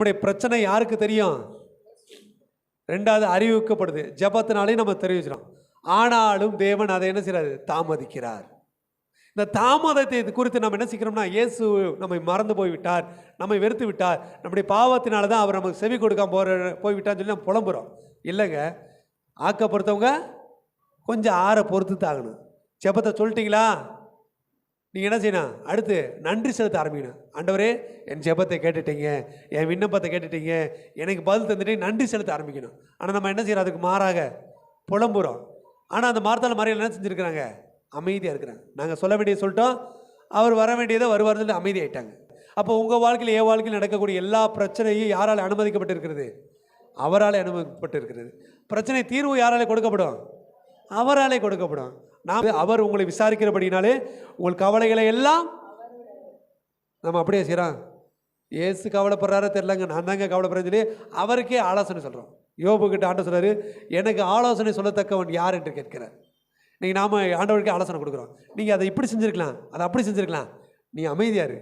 நம்முடைய பிரச்சனை யாருக்கு தெரியும்? ரெண்டாவது அறிவிக்கப்படுது. ஜபத்தினாலே நம்ம தெரிவிச்சிடும் ஆனாலும் தேவன் அதை என்ன செய்கிறார் தாமதிக்கிறார். இந்த தாமதத்தை இது குறித்து நம்ம என்ன செய்கிறோம்னா இயேசு நம்மை மறந்து போய் விட்டார் நம்மை வெறுத்து விட்டார். நம்முடைய பாவத்தினால தான் அவர் நமக்கு செவி கொடுக்காம போகிற போய்விட்டார்னு சொல்லி நம்ம புலம்புறோம். இல்லைங்க. ஆக்க பொறுத்தவங்க கொஞ்சம் ஆற பொறுத்து தாங்கணும். ஜெபத்தை சொல்லிட்டீங்களா? நீங்கள் என்ன செய்யணும்? அடுத்து நன்றி செலுத்த ஆரம்பிக்கணும். ஆண்டவரே என் ஜெபத்தை கேட்டுட்டீங்க என் விண்ணப்பத்தை கேட்டுட்டீங்க எனக்கு பதில் தந்துட்டு நன்றி செலுத்த ஆரம்பிக்கணும். ஆனால் நம்ம என்ன செய்யறோம் அதுக்கு மாறாக புலம்புறோம். ஆனால் அந்த மார்த்தால மறையில் என்ன செஞ்சுருக்கிறாங்க? அமைதியாக இருக்கிறாங்க. நாங்கள் சொல்ல வேண்டியது சொல்லிட்டோம். அவர் வர வேண்டியதை வருவார்னு சொல்லி அமைதியாயிட்டாங்க. அப்போ உங்கள் வாழ்க்கையில் என் வாழ்க்கையில் நடக்கக்கூடிய எல்லா பிரச்சனையும் யாரால் அனுமதிக்கப்பட்டிருக்கிறது? அவரால் அனுமதிக்கப்பட்டிருக்கிறது. பிரச்சனை தீர்வு யாராலே கொடுக்கப்படும்? அவராலே கொடுக்கப்படும். நாம் அவர் உங்களை விசாரிக்கிறபடினாலே உங்கள் கவலைகளை எல்லாம் நம்ம அப்படியே செய்கிறோம் ஏசு கவலைப்படுறாரோ தெரிலங்க நான் தாங்க கவலைப்படுறேன்னு சொல்லி அவருக்கே ஆலோசனை சொல்கிறோம் யோபுக்கிட்ட ஆண்ட சொல்கிறாரு எனக்கு ஆலோசனை சொல்லத்தக்கவன் யார் என்று கேட்கிறார். நீங்கள் நாம் ஆண்டவருக்கு ஆலோசனை கொடுக்குறோம். நீங்கள் அதை இப்படி செஞ்சுருக்கலாம் அதை அப்படி செஞ்சுருக்கலாம். நீ அமைதியாரு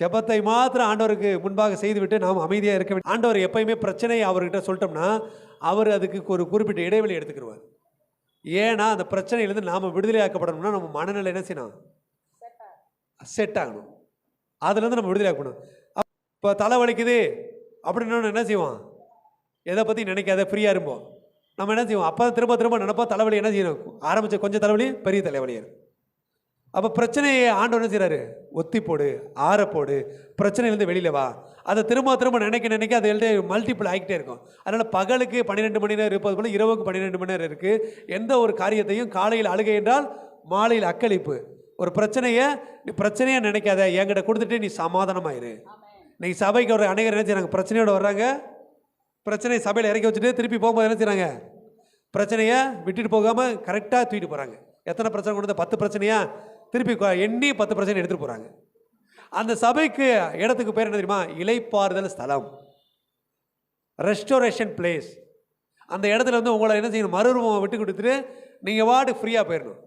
செபத்தை மாத்திரம் ஆண்டவருக்கு முன்பாக செய்துவிட்டு நாம் அமைதியாக இருக்க வேண்டும் ஆண்டவர் எப்பயுமே பிரச்சனையை அவர்கிட்ட சொல்லிட்டோம்னா அவர் அதுக்கு ஒரு குறிப்பிட்ட இடைவெளி எடுத்துக்கிடுவார் ஏன்னா அந்த பிரச்சனையிலேருந்து நாம் விடுதலையாக்கப்படணும்னா நம்ம மனநிலை என்ன செய்யணும்? செட் ஆகணும். அதுலேருந்து நம்ம விடுதலை ஆக்கணும் இப்போ தலை வலிக்குது அப்படின்னு என்ன செய்வோம்? எதை பற்றி நினைக்காத ஃப்ரீயாக இருப்போம். நம்ம என்ன செய்வோம்? அப்போ திரும்ப திரும்ப நினைப்போம் தலைவலி என்ன செய்யணும்? ஆரம்பித்த கொஞ்சம் தலைவலி பெரிய தலைவலி ஆயிரும் அப்போ பிரச்சனையை ஆண்டவர் என்ன செய்கிறாரு ஒத்தி போடு ஆற போடு பிரச்சனையிலேருந்து வெளியில் வா. அதை திரும்ப திரும்ப நினைக்க நினைக்க அது எழுதி மல்டிபிள் ஆகிக்கிட்டே இருக்கும். அதனால் பகலுக்கு பன்னிரெண்டு மணி நேரம் இருப்பது போல் இரவுக்கு பன்னிரெண்டு மணி நேரம் இருக்குது எந்த ஒரு காரியத்தையும் காலையில் அழுகை என்றால் மாலையில் அக்களிப்பு. ஒரு பிரச்சனையை நீ பிரச்சனையை நினைக்காத என்கிட்ட கொடுத்துட்டு நீ சமாதானமாயிரு இன்னைக்கு சபைக்கு வர அநேகர் என்ன செய்கிறாங்க பிரச்சனையோடு வர்றாங்க. பிரச்சனையை சபையில் இறக்கி வச்சுட்டு திருப்பி போகும்போது என்ன செய்கிறாங்க பிரச்சனையை விட்டுட்டு போகாமல் கரெக்டாக தூக்கிட்டு போகிறாங்க எத்தனை பிரச்சனை கொண்டு பத்து பிரச்சனையாக திருப்பி எண்ணி பத்து பிரச்சனை எடுத்துகிட்டு போகிறாங்க அந்த சபைக்கு இடத்துக்கு பேர் என்ன தெரியுமா? இலைப்பாறுதல் ஸ்தலம். ரெஸ்டோரேஷன் பிளேஸ் அந்த இடத்துல வந்து உங்களை என்ன செய்யணும்? மறுரூபம் விட்டு கொடுத்துட்டு நீங்கள் வார்டு ஃப்ரீயாக போயிடணும்